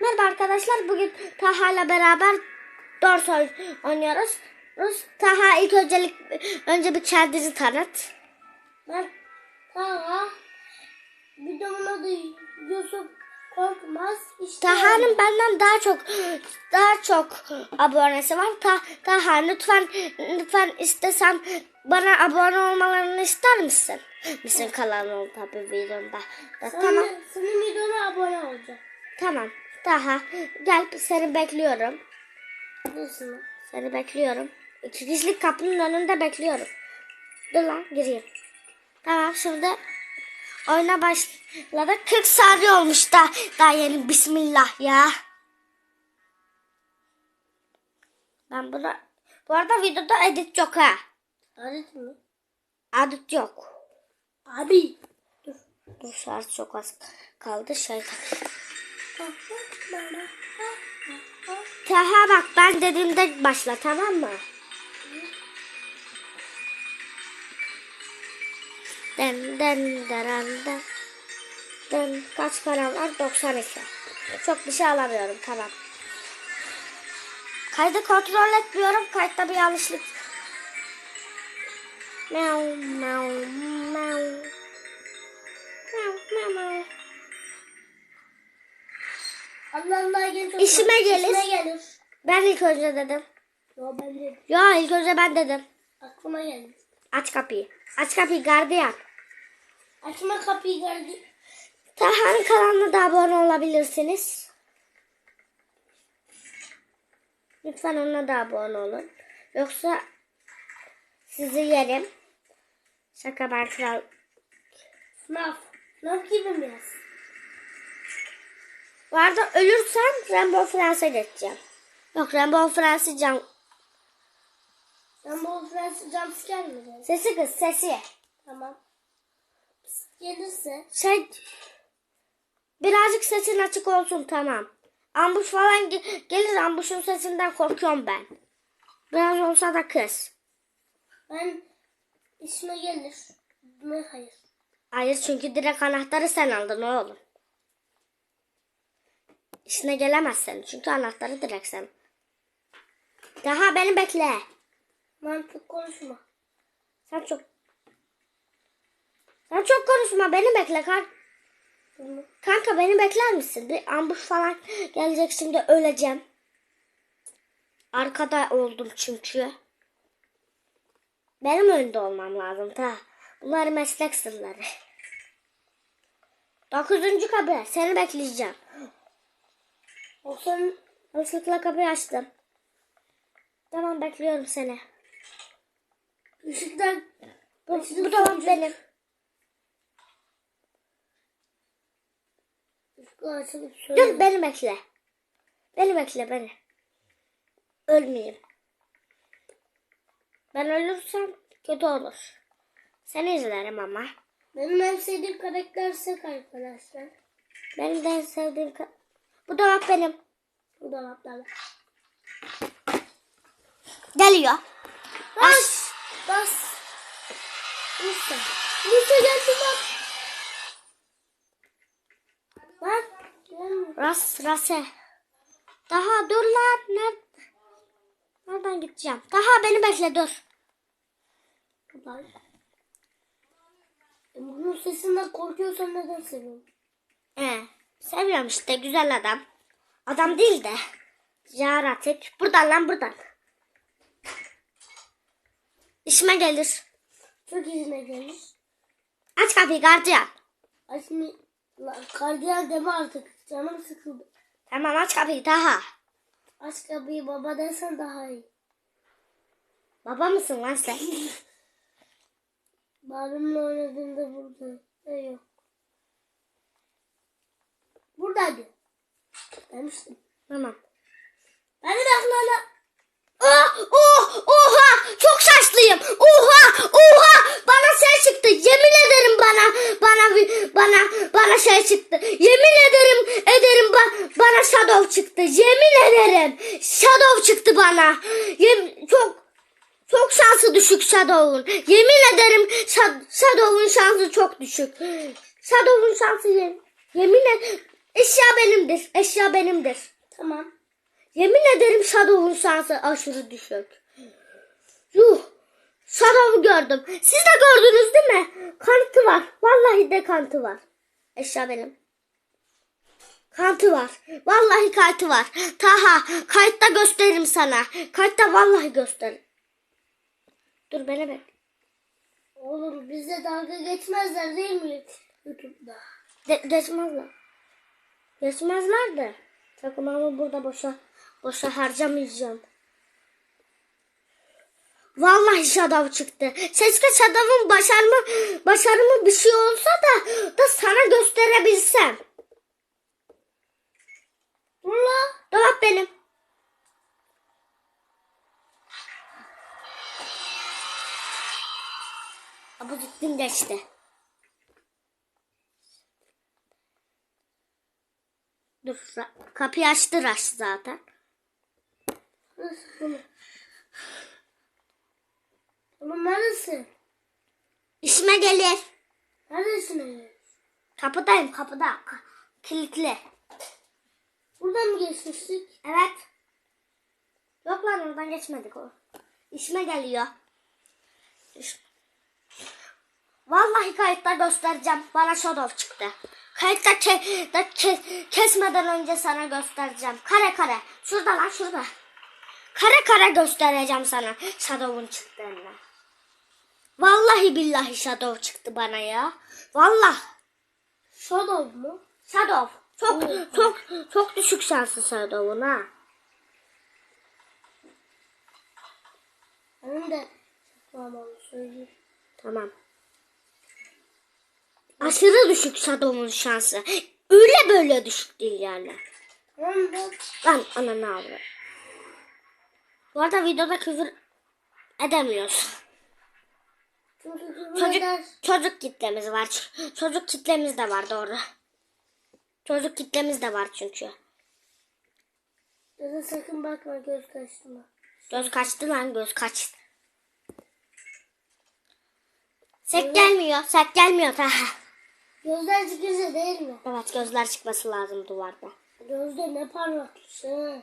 Merhaba arkadaşlar. Bugün Taha ile beraber oy- oynuyoruz. Rus Taha ilk öncelik önce bir kendini tanıt. Ben Taha. Videomun adı Yusuf Korkmaz. İşte Taha'nın benden daha çok daha çok abonesi var. Ta, Taha lütfen lütfen istesem bana abone olmalarını ister misin? Misin kanalım tabii videomda. Da, Senin, tamam. senin videona abone olacağım. Tamam. Taha gel seni bekliyorum. Nasıl? Seni bekliyorum. İki kişilik kapının önünde bekliyorum. Dur lan gireyim. Tamam şimdi oyuna başladı. 40 saniye olmuş da daha yeni bismillah ya. Ben buna bu arada videoda edit yok ha. Adet mi? Edit yok. Abi. Dur. Dur şarj çok az kaldı şey. Taha bak ben dediğimde başla tamam mı? Den den deren den. Den kaç param var? 92. Çok bir şey alamıyorum tamam. Kaydı kontrol etmiyorum. Kayıtta bir yanlışlık. Meow meow. Meow Allah Allah gelir. İşime gelir. İşime gelir. Ben ilk önce dedim. Yo ben de Ya ilk önce ben dedim. aklıma geldi. Aç kapıyı. Aç kapıyı gardiyan. Açma kapıyı geldi. Taha'nın kanalına da abone olabilirsiniz. Lütfen ona da abone olun. Yoksa sizi yerim. Şaka ben kral. FNAF. FNAF gibi biraz. Bu arada ölürsem Rainbow Friends'e geçeceğim. Yok Rainbow Friends'i can... Ben bu Fransız jumpscare mi? Sesi kız sesi. Tamam. Gelirse. Şey... Birazcık sesin açık olsun tamam. Ambush falan ge- gelir ambuşun sesinden korkuyorum ben. Biraz olsa da kız. Ben işime gelir. Ne hayır. Hayır çünkü direkt anahtarı sen aldın oğlum. İşine gelemezsin çünkü anahtarı direkt sen. Daha beni bekle. Mantık konuşma. Sen çok... Sen çok konuşma beni bekle kan. Kanka beni bekler misin? Bir ambush falan gelecek şimdi öleceğim. Arkada oldum çünkü. Benim önünde olmam lazım ta. Bunlar meslek sırları. Dokuzuncu kapı. Seni bekleyeceğim. O sen Yanlışlıkla kapıyı açtım. Tamam bekliyorum seni. ışıktan Bu, Açılır bu sonucu. benim. Dur beni bekle. Beni bekle beni. Ölmeyeyim. Ben ölürsem kötü olur. Seni izlerim ama. Benim en sevdiğim karakter Sek arkadaşlar. Benim de en sevdiğim... ka- Bu dolap benim. Bu dolaplarda. Geliyor. Bas! Bas! Lütfen. Lütfen geldi bak. Bak. Ras, rase. Daha dur lan. Nerede? Nereden gideceğim? Daha beni bekle dur. Bak. E, Bunun sesinden korkuyorsan neden seviyorsun? Ee, seviyorum işte güzel adam. Adam değil de. Yaratık. Buradan lan buradan. İşime gelir. Çok izine gelir. Aç kapıyı gardiyan. La, gardiyan deme artık. Canım sıkıldı. Tamam aç kapıyı daha. Aç kapıyı baba desen daha iyi. Baba mısın lan sen? Babamla oynadığımda burada. Yok. Buradaydı. Demiştim. tamam. Beni beklene. Oh, oh, oha çok şaşlıyım. Oha oha bana şey çıktı. Yemin ederim bana bana bana bana şey çıktı. Yemin ederim ederim ba- bana shadow çıktı. Yemin ederim shadow çıktı bana. Yem- çok çok şansı düşük Shadow'un. Yemin ederim Sha- Shadow'un şansı çok düşük. Shadow'un şansı yem- yemin ederim Eşya benimdir. Eşya benimdir. Tamam. Yemin ederim Shadow'un şansı aşırı düşük. Yuh. Shadow'u gördüm. Siz de gördünüz değil mi? Kanıtı var. Vallahi de kanıtı var. Eşya benim. Kanıtı var. Vallahi kayıtı var. Taha kayıtta gösteririm sana. Kayıtta vallahi gösteririm. Dur beni bek. Oğlum bize dalga geçmezler değil mi? YouTube'da. De geçmezler. Geçmezler de. Takımımı burada boşa boşa harcamayacağım. Vallahi Shadow çıktı. Keşke Shadow'un başarımı, başarımı bir şey olsa da, da sana gösterebilsem. La. Dolap benim. Bu gittim geçti. Dur kapıyı açtı Raş zaten. Oğlum neredesin? İşime gelir. Neredesin? Kapıdayım kapıda. Ka- kilitli. Buradan mı geçmiştik? Evet. Yok lan oradan geçmedik o. İşime geliyor. İş- Vallahi kayıtta göstereceğim. Bana Shadow çıktı. Kayıtta ke- da ke- kesmeden önce sana göstereceğim. Kare kare. Şurada lan şurada. Kare kare göstereceğim sana Shadow'un çıktığını. Vallahi billahi Shadow çıktı bana ya. Vallahi. Shadow mu? Shadow. Çok çok çok düşük şansı Shadow'un ha. Benim de tamam onu söyleyeyim. Tamam. Aşırı düşük Shadow'un şansı. Öyle böyle düşük değil ben Lan ananı avra. Bu arada videoda küfür edemiyoruz. Çocuk, çocuk kitlemiz var. Çocuk kitlemiz de var doğru. Çocuk kitlemiz de var çünkü. Dede sakın bakma göz kaçtırma. Göz kaçtı lan göz kaçtı. Sek gelmiyor. Sek gelmiyor. Gözler çıkınca değil mi? Evet gözler çıkması lazım duvarda. Gözde ne parlakmış ha.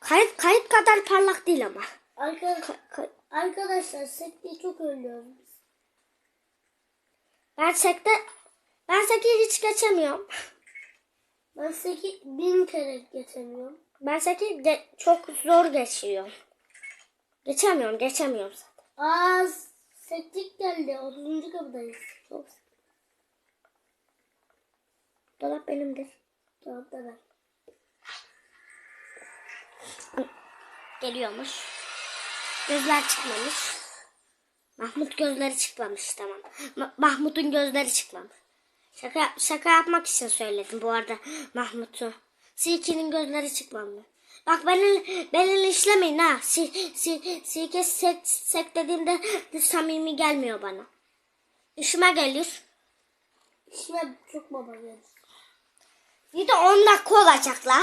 Kayıt, kayıt kadar parlak değil ama. Arka, Ka- ka- arkadaşlar sekte çok ölüyoruz biz. ben sekte ben seki hiç geçemiyorum. Ben seki bin kere geçemiyorum. Ben seki ge- çok zor geçiyorum. Geçemiyorum, geçemiyorum zaten. Aa sektik geldi. 30. kapıdayız. Çok- Dolap benimdir. Tamam da. Geliyormuş. Gözler çıkmamış. Mahmut gözleri çıkmamış tamam. Ma- Mahmut'un gözleri çıkmamış. Şaka, şaka yapmak için söyledim bu arada Mahmut'u. Silke'nin gözleri çıkmamış. Bak beni, beni işlemeyin ha. Si, si, silke sek, sek dediğimde de samimi gelmiyor bana. İşime gelir. İşime çok baba gelir. Bir de 10 dakika olacak la.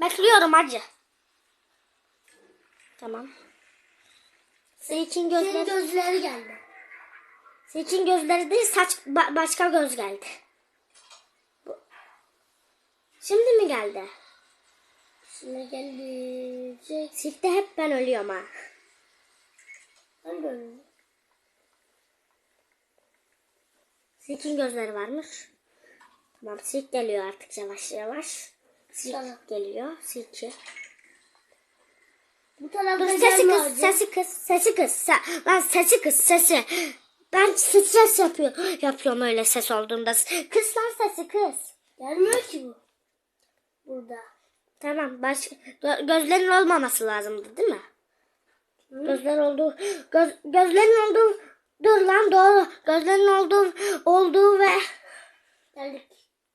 Bekliyorum hacı. Tamam. Silke'nin Senin gözleri... gözleri geldi. Seçin gözleri değil saç ba- başka göz geldi. Bu- Şimdi mi geldi? İşime gelecek. Silkte hep ben ölüyorum ha. Ben de öyle. Silk'in gözleri varmış. Tamam silk geliyor artık yavaş yavaş. Silk Tamam. geliyor. Silk'i. Bu tarafta Dur sesi kız, sesi kız, sesi kız. Se- lan sesi kız, sesi. Ben stres yapıyor, yapıyorum öyle ses olduğunda. Kız lan sesi kız. Gelmiyor ki bu. Burada. Tamam, baş, gö- gözlerin olmaması lazımdı değil mi? Gözler oldu, göz, gözlerin oldu, dur lan doğru. Gözlerin oldu, olduğu ve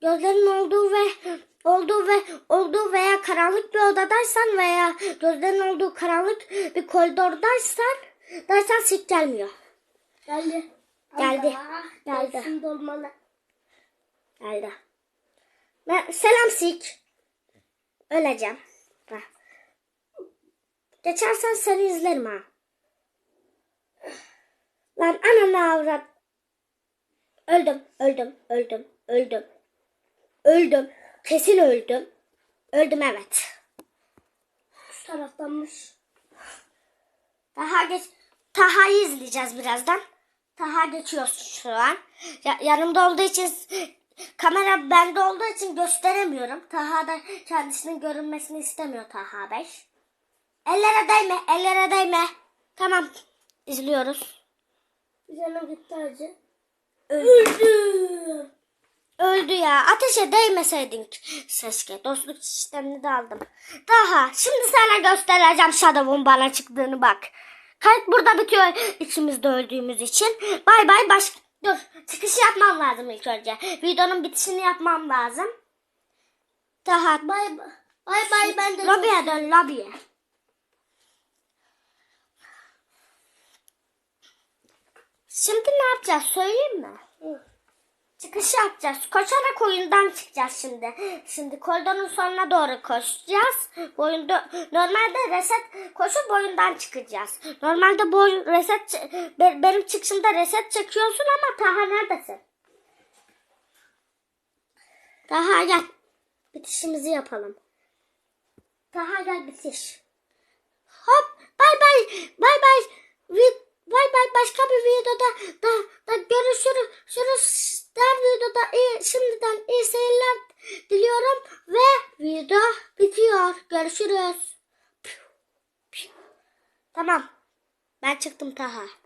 gözlerin olduğu ve olduğu ve olduğu veya karanlık bir odadaysan veya gözlerin olduğu karanlık bir koridordaysan dersen sik gelmiyor. Geldi. Geldi. Allah, Geldi. dolmalı. Geldi. Ben, selam sik. Öleceğim. Geçersen seni izlerim ha. Ananı avrat. Öldüm, öldüm, öldüm, öldüm. Öldüm. Kesin öldüm. Öldüm evet. Şu taraftanmış. Taha geç. Taha'yı izleyeceğiz birazdan. Taha geçiyor şu an. Ya, yanımda olduğu için kamera bende olduğu için gösteremiyorum. Taha da kendisinin görünmesini istemiyor Taha Bey. Ellere değme, ellere değme. Tamam. izliyoruz. Canım gitti acı. Öldü. Öldü ya. Ateşe değmeseydin keşke. Dostluk sistemini de aldım. Daha şimdi sana göstereceğim Shadow'un bana çıktığını bak. Kayıt burada bitiyor ikimiz de öldüğümüz için. Bay bay baş... Dur çıkışı yapmam lazım ilk önce. Videonun bitişini yapmam lazım. Daha Bay bay. Bay bay ben de. lobiye dön lobiye. Şimdi ne yapacağız söyleyeyim mi? Hı. Çıkış yapacağız. Koşarak oyundan çıkacağız şimdi. Şimdi koridorun sonuna doğru koşacağız. Oyunda normalde reset koşup oyundan çıkacağız. Normalde bu reset be- benim çıkışımda reset çekiyorsun ama Taha neredesin? Taha gel. Bitişimizi yapalım. Taha gel bitiş. Hop bay bay bay bay bay bay başka bir videoda da, da görüşürüz. Görüşürüz. videoda iyi, şimdiden iyi seyirler diliyorum ve video bitiyor. Görüşürüz. Tamam. Ben çıktım Taha.